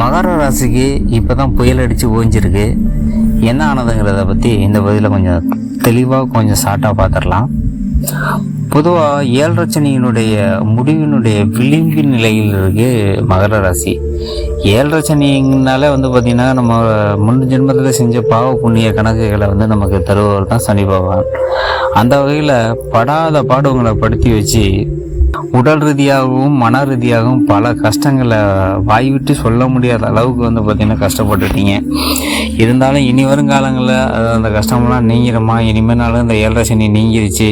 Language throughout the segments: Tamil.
மகர ராசிக்கு இப்போ தான் புயல் அடித்து ஓஞ்சிருக்கு. என்ன ஆனதுங்கிறத பற்றி இந்த பதிவில் கொஞ்சம் தெளிவாக கொஞ்சம் ஷார்ட்டாக பார்த்துடலாம் பொதுவாக ஏழரச்சனியினுடைய முடிவினுடைய விளிம்பு நிலையில் இருக்கு மகர ராசி. ஏழரச்சனினாலே வந்து பார்த்திங்கன்னா நம்ம முன் ஜென்மத்தில் செஞ்ச பாவ புண்ணிய கணக்குகளை வந்து நமக்கு தருபவர் தான் சனி பகவான். அந்த வகையில் படாத பாடு உங்களை படுத்தி வச்சு உடல் ரீதியாகவும் மன ரீதியாகவும் பல கஷ்டங்களை வாய்விட்டு சொல்ல முடியாத அளவுக்கு வந்து பார்த்திங்கன்னா கஷ்டப்பட்டுட்டீங்க. இருந்தாலும் இனி வருங்காலங்களில் அது அந்த கஷ்டமெல்லாம் நீங்கிடுமா? இனிமேனாலும் இந்த ஏழரை சனி நீங்கிருச்சு.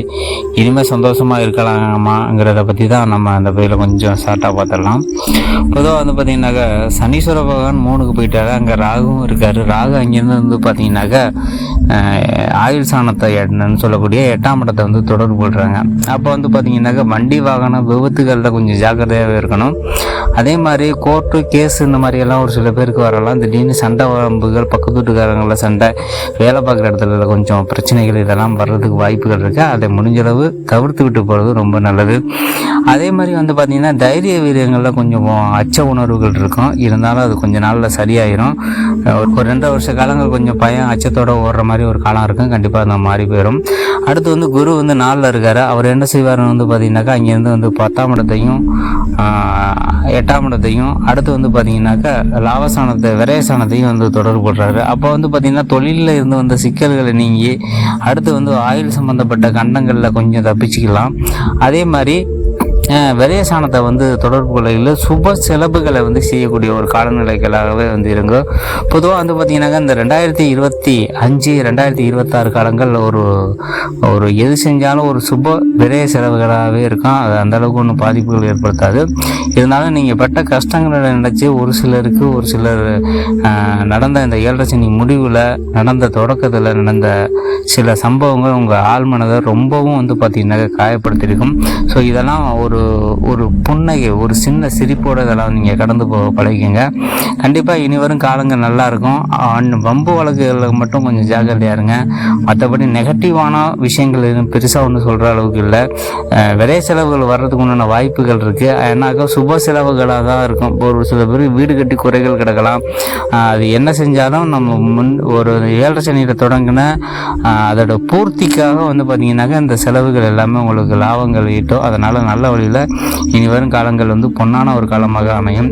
இனிமேல் சந்தோஷமாக இருக்கலாமாங்கிறத பற்றி தான் நம்ம அந்த பகுதியில் கொஞ்சம் ஷார்ட்டாக பார்த்துடலாம். பொதுவாக வந்து பார்த்திங்கனாக்கா சனீஸ்வர பகவான் மூணுக்கு போயிட்டாரு. அங்கே ராகுவும் இருக்கார். ராகு அங்கேருந்து வந்து பார்த்திங்கனாக்கா ஆயுள் சாணத்தை எண்ணன்னு சொல்லக்கூடிய எட்டாம் இடத்தை வந்து தொடர்பு கொள்கிறாங்க அப்போ வந்து பார்த்தீங்கன்னாக்கா வண்டி வாகனம் விபத்துகளில் கொஞ்சம் ஜாக்கிரதையாகவே இருக்கணும். அதே மாதிரி கோர்ட்டு கேஸ் இந்த மாதிரி எல்லாம் ஒரு சில பேருக்கு வரலாம். திடீர்னு சண்டை வரம்புகள் பக்கத்து வீட்டுக்காரங்களில் சண்டை வேலை பார்க்குற இடத்துல கொஞ்சம் பிரச்சனைகள் இதெல்லாம் வர்றதுக்கு வாய்ப்புகள் இருக்குது அதை முடிஞ்ச அளவு தவிர்த்து விட்டு போகிறது ரொம்ப நல்லது. அதே மாதிரி வந்து பார்த்திங்கன்னா தைரிய வீரியங்களில் கொஞ்சம் அச்ச உணர்வுகள் இருக்கும். இருந்தாலும் அது கொஞ்சம் நாளில் சரியாயிரும். ஒரு ரெண்டு வருஷ காலங்கள் கொஞ்சம் பயம் அச்சத்தோட ஓடுற மாதிரி ஒரு காலம் இருக்கும். கண்டிப்பாக அந்த மாறி போயிடும் அடுத்து வந்து குரு வந்து நாளில் இருக்கார். அவர் என்ன செய்வார்னு வந்து பார்த்தீங்கன்னாக்கா அங்கேருந்து வந்து பத்தாம் இடத்தையும் எட்டாம் இடத்தையும் அடுத்து வந்து பார்த்தீங்கன்னாக்கா லாபசானத்தை விரயசானத்தையும் வந்து தொடர்பு அப்போ வந்து பார்த்தீங்கன்னா தொழிலில் இருந்து வந்த சிக்கல்களை நீங்கி அடுத்து வந்து ஆயுள் சம்மந்தப்பட்ட கண்டங்களில் கொஞ்சம் தப்பிச்சுக்கலாம். அதே மாதிரி அஹ், விரயசானத்தை வந்து தொடர்பு கொள்ளையில் சுப செலவுகளை வந்து செய்யக்கூடிய ஒரு காலநிலைகளாகவே வந்து இருங்க. பொதுவாக வந்து பார்த்திங்கனாக்கா இந்த ரெண்டாயிரத்தி இருபத்தி அஞ்சு ரெண்டாயிரத்தி இருபத்தாறு காலங்கள் ஒரு ஒரு எது செஞ்சாலும் ஒரு சுப விரய செலவுகளாகவே இருக்கும். அது அந்தளவுக்கு ஒன்றும் பாதிப்புகள் ஏற்படுத்தாது. இருந்தாலும் நீங்கள் பட்ட கஷ்டங்களை நினச்சி ஒரு சிலருக்கு ஒரு சிலர் நடந்த இந்த ஏழரை சனி முடிவில் நடந்த தொடக்கத்தில் நடந்த சில சம்பவங்கள் உங்கள் ஆழ்மனதை ரொம்பவும் வந்து பார்த்திங்கனாக்கா காயப்படுத்தியிருக்கும். ஸோ இதெல்லாம் ஒரு ஒரு புன்னகை ஒரு சின்ன சிரிப்போட இதெல்லாம் நீங்கள் கடந்து போக பழகிக்கங்க. கண்டிப்பாக இனி வரும் காலங்கள் நல்லாயிருக்கும். அண்ட் வம்பு வழக்குகளில் மட்டும் கொஞ்சம் ஜாக்கிரதையாக இருங்க. மற்றபடி நெகட்டிவான விஷயங்கள் எதுவும் பெருசாக ஒன்றும் சொல்கிற அளவுக்கு இல்லை. விதை செலவுகள் வர்றதுக்கு உண்டான வாய்ப்புகள் இருக்குது ஏன்னாக்கா சுப செலவுகளாக தான் இருக்கும். ஒரு சில பேர் வீடு கட்டி குறைகள் கிடக்கலாம். அது என்ன செஞ்சாலும் நம்ம முன் ஒரு ஏழரை சனியில் தொடங்கின அதோட பூர்த்திக்காக வந்து பார்த்திங்கனாக்கா இந்த செலவுகள் எல்லாமே உங்களுக்கு லாபங்கள் ஈட்டும். அதனால் நல்ல காலங்களில் இனி வரும் காலங்கள் வந்து பொன்னான ஒரு காலமாக அமையும்.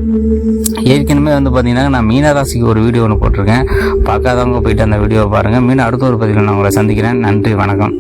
ஏற்கனவே வந்து பார்த்திங்கன்னா நான் மீனராசிக்கு ஒரு வீடியோ ஒன்று போட்டிருக்கேன். பார்க்காதவங்க போயிட்டு அந்த வீடியோவை பாருங்கள் மீன் அடுத்த ஒரு பதிவில் நான் உங்களை சந்திக்கிறேன். நன்றி வணக்கம்.